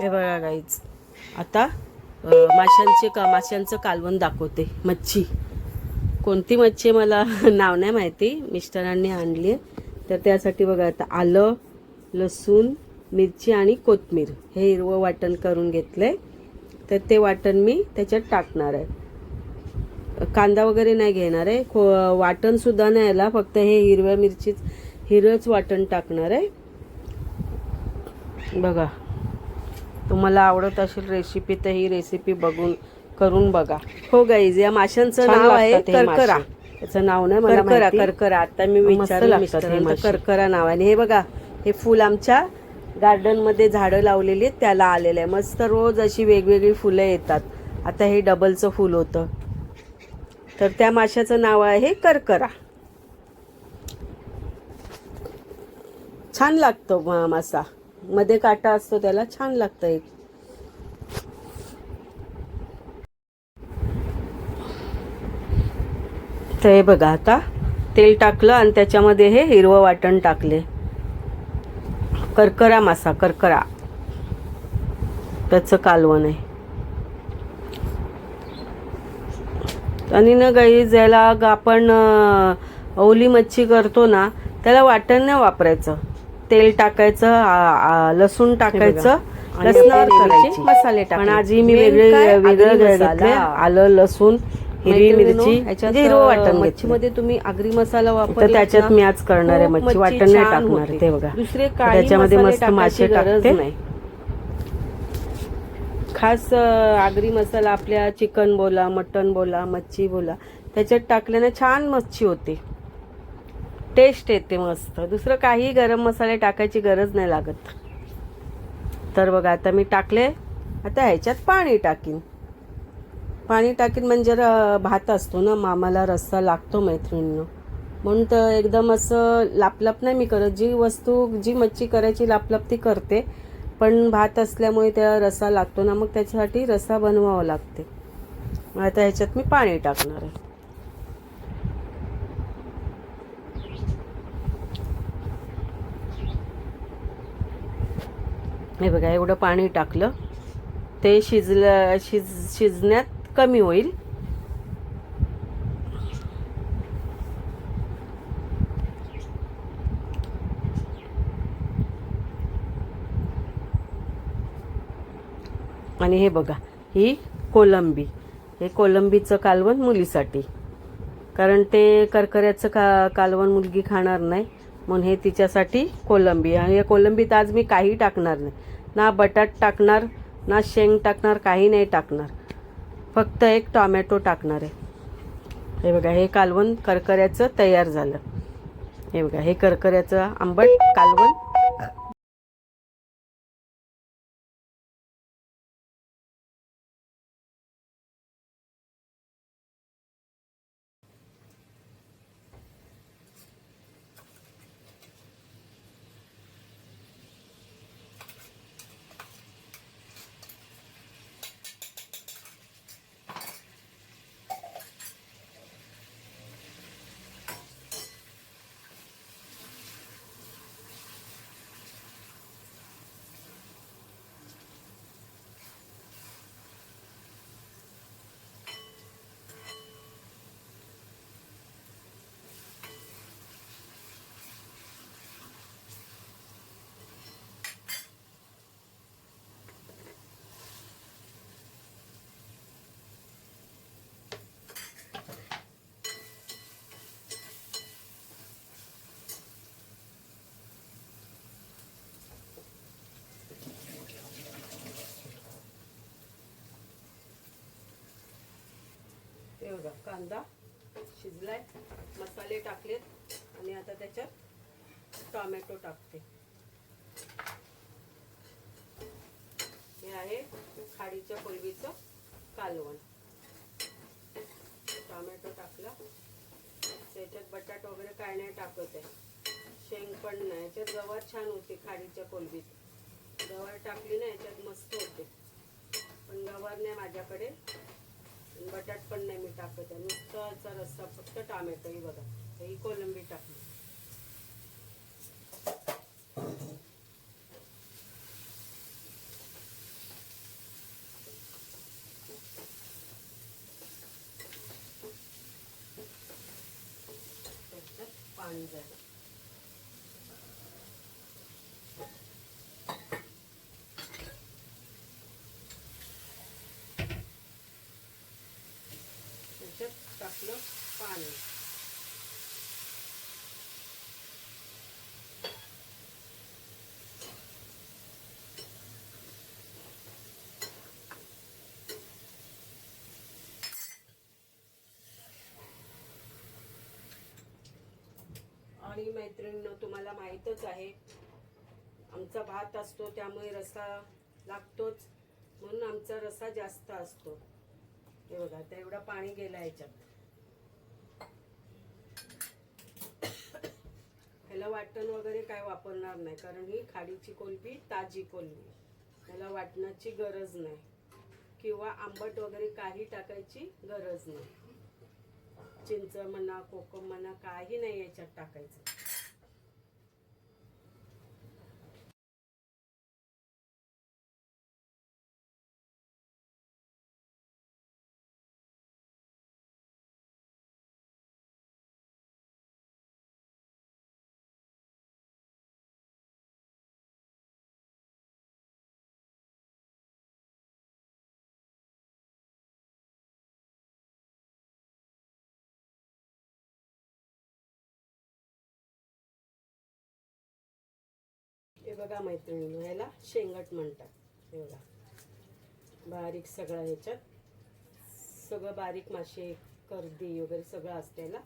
हे बघा गाईच आता माशांचे का माशांचं कालवण दाखवते. मच्छी. कोणती मच्छी मला नाव नाही माहिती. मिस्टरांनी आणली आहे. तर त्यासाठी बघा आता आलं लसूण मिरची आणि कोथमीर. हे हिरवं वाटण करून घेतलंय. तर ते वाटण मी त्याच्यात टाकणार आहे. कांदा वगैरे नाही घेणार आहे. खो वाटणसुद्धा नाही याला फक्त हे हिरव्या मिरचीच हिरवंच वाटण टाकणार आहे. बघा. तुम्हाला आवडत असेल रेसिपी तर ही रेसिपी बघून करून बघा हो गाईज या माशांचं नाव आहे करकरा. त्याचं नाव नाही मला करकरा. करकरा. आता मी विचारलं हे. करकरा नावाने हे बघा हे फुल आमच्या गार्डनमध्ये झाडं लावलेली आहेत त्याला आलेलं आहे मस्त रोज अशी वेगवेगळी फुलं येतात आता हे डबलचं फुल होतं तर त्या माशाचं नाव आहे करकरा छान लागतो मासा मध्ये काटा असतो त्याला छान लागतं एक. तर हे बघा आता तेल टाकलं आणि त्याच्यामध्ये हे हिरवं वाटण टाकले. करकरा मासा करकरा. त्याचं कालवण आहे. आणि ना गाई ज्याला आपण ओली मच्छी करतो ना त्याला वाटण नाही वापरायचं. तेल टाकायचं लसूण टाकायचं लसणावर करायची. मसाले पण आजी मी वेगळे? वेगळं. आलं लसूण हिरवी मिरची म्हणजे हिरवं वाटण मच्छीमध्ये तुम्ही आगरी मसाला वापर त्याच्यात मी आज करणार आहे मच्छी. वाटण नाही टाकणार ते बघा. दुसरे त्याच्यामध्ये मस्त मासे टाकते. नाही. खास आगरी मसाला आपल्या चिकन बोला मटन बोला मच्छी बोला त्याच्यात टाकल्याने छान मच्छी होते. टेस्ट येते मस्त. दुसरं काही गरम मसाले टाकायची गरज नाही लागत. तर बघा आता मी टाकले. आता ह्याच्यात पाणी टाकीन. पाणी टाकीन म्हणजे र- भात असतो ना मामाला रस्सा लागतो मैत्रिणीनं. म्हणून तर एकदम असं लापलाप नाही मी करत. जी वस्तू जी मच्छी करायची लापलाप ती करते. पण भात असल्यामुळे त्या रस्सा लागतो ना मग त्याच्यासाठी रस्सा बनवावा लागते. आता ह्याच्यात मी पाणी टाकणार आहे. हे बघा एवढं पाणी टाकलं. ते शिजलं शिज शिजण्यात कमी होईल. आणि हे बघा ही कोलंबी. हे कोलंबीचं कालवण मुलीसाठी. कारण ते करकऱ्याचं का कालवण मुलगी खाणार नाही. म्हणून हे तिच्यासाठी कोलंबी आणि या कोलंबीत आज मी काही टाकणार नाही. ना बटाट टाकणार ना शेंग टाकणार काही नाही टाकणार. फक्त एक टॉमॅटो टाकणार आहे. हे बघा हे कालवण करकऱ्याचं तयार झालं. हे बघा हे करकऱ्याचं आंबट कालवण हे बघा कांदा शिजलाय मसाले टाकलेत आणि आता त्याच्यात टॉमॅटो टाकते. हे आहे खाडीच्या कोलबीचं कालवण. टॉमॅटो टाकला. त्याच्यात बटाट वगैरे काय नाही टाकत आहे. शेंग पण नाही. याच्यात गवार छान होते खाडीच्या कोलबीत गवार टाकली ना याच्यात मस्त होते. पण गवार नाही माझ्याकडे. बटाट पण नाही मी टाकत आहे. नुसताचा रस्सा फक्त टामॅटोही बघा. ही कोलंबी टाकली. पाणी जाईल. टाकलं पाणी. आणि मैत्रिणीनं तुम्हाला माहीतच आहे आमचा भात असतो त्यामुळे रसा लागतोच. म्हणून आमचा रसा जास्त असतो. हे बघा तेवढा पाणी गेला याच्यात ह्याला वाटण वगैरे काय वापरणार नाही कारण ही खाडीची कोलबी ताजी कोलबी त्याला वाटणाची गरज नाही. किंवा आंबट वगैरे काही टाकायची गरज नाही. चिंच म्हणा कोकम म्हणा काही नाही याच्यात टाकायचं. बघा मैत्रिणी ह्याला शेंगट म्हणतात. हे बघा. बारीक सगळं ह्याच्यात. सगळं बारीक मासे कर्दी वगैरे सगळं असते याला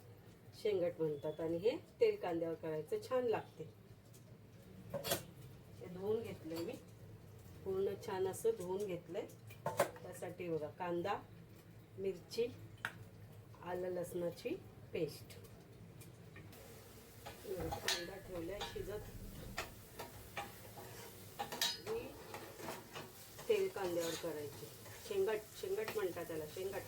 शेंगट म्हणतात. आणि हे तेल कांद्यावर करायचं छान लागते. हे धुवून घेतलंय मी. पूर्ण छान असं धुवून घेतलंय. त्यासाठी बघा कांदा मिरची आलं लसणाची पेस्ट. कांदा ठेवलाय शिजत ही तेल करायची. शेंगट शेंगट म्हणतात त्याला शेंगट.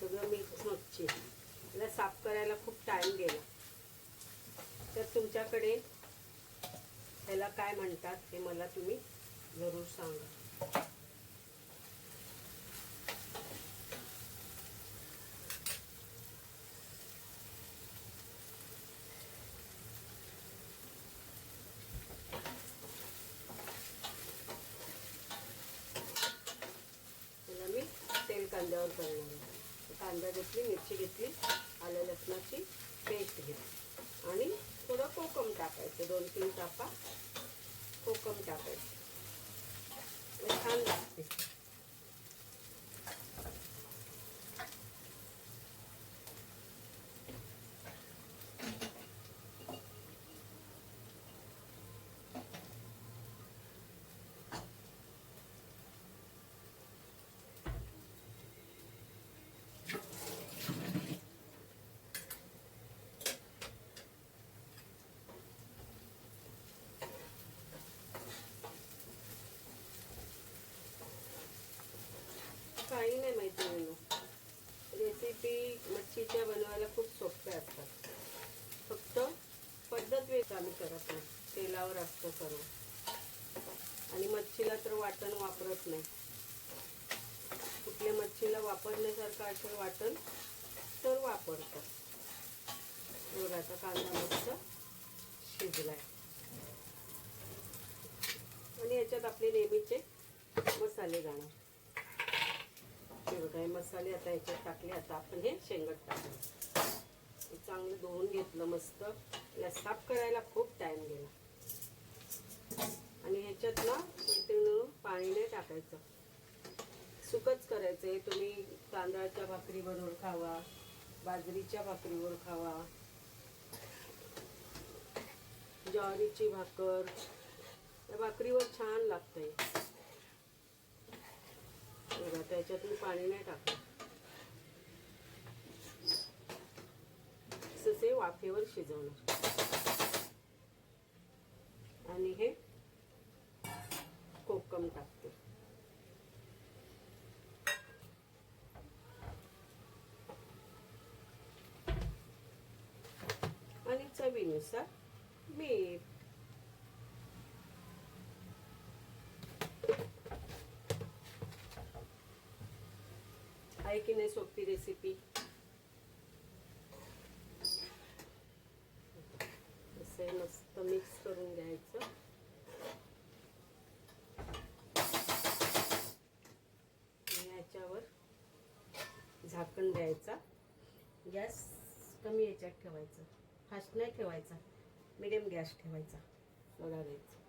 सगळं मिक्स मच्छी. त्याला साफ करायला खूप टाइम गेला. तर तुमच्याकडे ह्याला काय म्हणतात हे मला तुम्ही जरूर सांगा त्याला मी तेल कांद्यावर करणार आहे. कांदा घेतली मिरची घेतली आलं लसणाची पेस्ट घेतली. आणि थोडं कोकम टाकायचं दोन तीन टापा कोकम टाकायचं. छान लागते. काही नाही माहिती म्हणून रेसिपी मच्छीच्या बनवायला खूप सोप्या असतात. फक्त पद्धत वेग आम्ही करत नाही. तेलावर असतं सर्व. आणि मच्छीला तर वाटण वापरत नाही. कुठल्या मच्छीला वापरण्यासारखं असेल वाटण तर वापरतात बघा आता कांदा मस्त शिजलाय. आणि याच्यात आपले नेहमीचे मसाले जाणार हे बघा हे मसाले आता याच्यात टाकले आता आपण हे शेंगट टाकलं हे चांगलं धुवून घेतलं मस्त. याला साफ करायला खूप टाइम गेला. आणि ह्याच्यात ना मैत्रिणी पाणी नाही टाकायचं. सुकच करायचं. आहे तुम्ही तांदळाच्या भाकरीबरोबर खावा बाजरीच्या भाकरीवर खावा ज्वारीची भाकर. त्या भाकरीवर छान लागतंय. बघा त्याच्यातून पाणी नाही टाकलं तसे वाफेवर शिजवणार. आणि हे कोकम टाकते. आणि चवीनुसार मीठ आहे की नाही सोपी रेसिपी असे मस्त मिक्स करून घ्यायचं. याच्यावर झाकण द्यायचा. गॅस कमी याच्यात ठेवायचं. फास्ट नाही ठेवायचा. मिडियम गॅस ठेवायचा. बघा द्यायचं